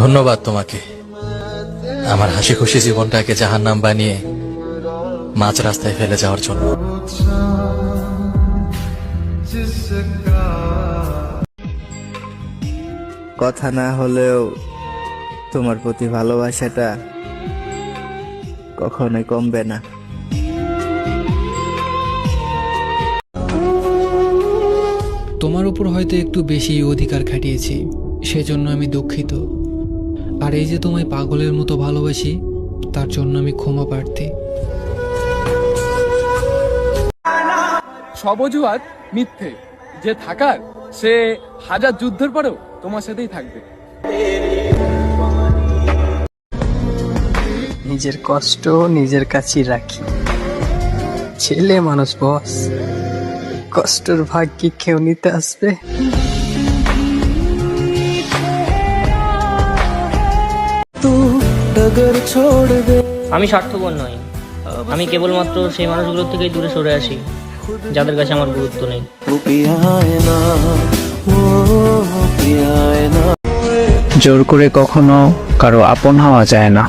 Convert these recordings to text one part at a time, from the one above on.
ধন্যবাদ তোমাকে। আমার হাসি খুশি জীবনটাকে জাহার নাম বানিয়ে মাঝ রাস্তায় ফেলে যাওয়ার জন্য। কথা না হলেও তোমার প্রতি ভালোবাসাটা কখনোই কমবে না। তোমার উপর হয়তো একটু বেশি অধিকার খাটিয়েছি সেজন্য আমি দুঃখিত। আর এই যে তোমায় পাগলের মতো ভালোবাসি তার জন্য আমি ক্ষমা প্রার্থী। সব অজুহাত মিথ্যে। যে থাকার সে হাজার যুদ্ধের পরেও তোমার সাথেই থাকবে। নিজের কষ্ট নিজের কাছেই রাখি। ছেলে মানুষ বস কষ্টর ভাগ কি কেউ নিতে আসবে। আমি স্বার্থপর নই। আমি কেবলমাত্র সেই মানুষগুলোর থেকেই দূরে সরে আসি যাদের কাছে আমার গুরুত্ব নেই। জোর করে কখনো কারও আপন হওয়া যায় না।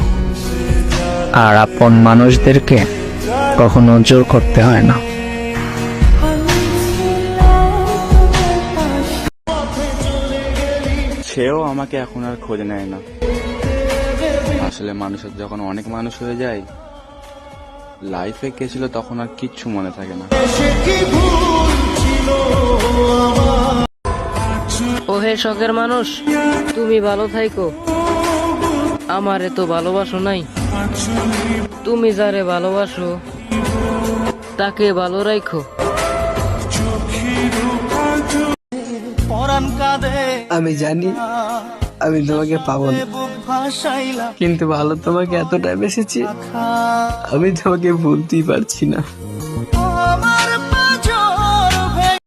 আর আপন মানুষদেরকে কখনো জোর করতে হয় না। সেও আমাকে এখন আর খোঁজ নেয় না। আসলে মানুষের যখন অনেক মানুষ হয়ে যায় লাইফে কে ছিল তখন আর কিচ্ছু মনে থাকে না। ওহে শখের মানুষ তুমি ভালো থাইকো। আমারে তো ভালোবাসো নাই। তুমি যারে ভালোবাসো তাকে ভালো রাখো আমি জানি আমি তোমাকে পাবো না। কিন্তু ভালো তোমাকে এতটা বেসেছি আমি তোমাকে ভুলতেই পারছি না।